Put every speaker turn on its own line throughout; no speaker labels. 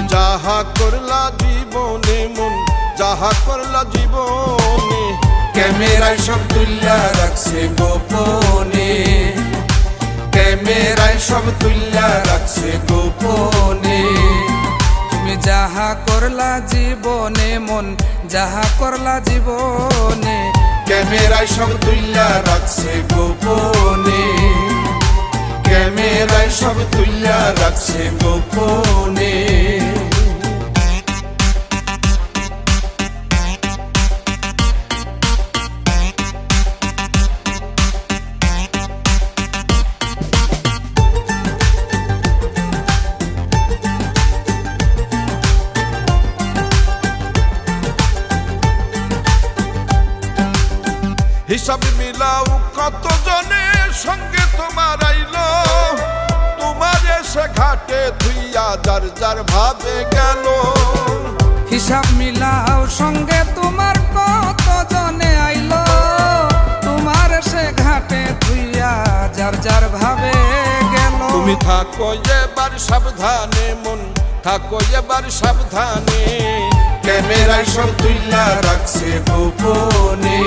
যাহা করলা জীবনে মন, যাহা করলা জীবনে।
ক্যামেরায় সব তুল্লা রাখছে গোপনে। ক্যামেরায় সব তুল্লা রাখছে গোপনে। তুমি যাহা করলা জীবনে মন, যাহা করলা জীবনে। ক্যামেরায় সব তুল্লা রাখছে গোপনে। ক্যামেরায় সব তুল্লা রাখছে গোপনে।
হিসাব মিলাও কত জনের সঙ্গে তোমার আইলো? এসে ঘাটে ধুইয়া যার যার ভাবে গেল।
হিসাব মিলাও সঙ্গে তোমার কত জনে আইলো? তোমার সে ঘাটে তুইয়া যার যার ভাবে গেল।
তুমি থাকো এবার সাবধানে মন থাকো এবার সাবধানে।
ক্যামেরায় সব তুইলা রাখছে গোপনে।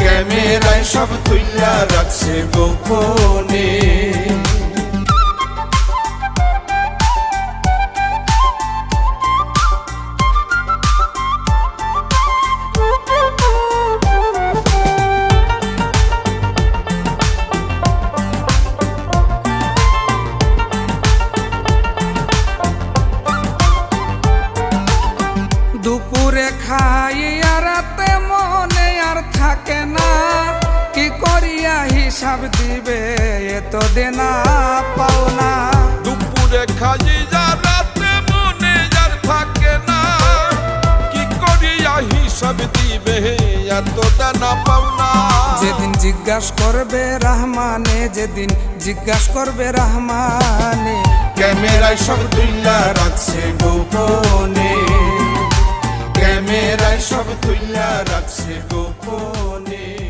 ক্যামেরায় সব তুইলা রাখছে গোপনে। দুপুরে খাই আর রাতে মনে আর থাকে না। কি করিয়া হিসাব দিবে এত দেনা পাওনা।
দুপুরে খাই রাতে মনে আর থাকে না। কি করিয়া হিসাব দিবে এত দানা পাওনা।
যেদিন জিজ্ঞাস করবে রহমানে যেদিন জিজ্ঞাস করবে রহমানে ক্যামেরায় সব তুল্লা রাখছে গোপনে। সব তুল্লা রাখছে গোপনে।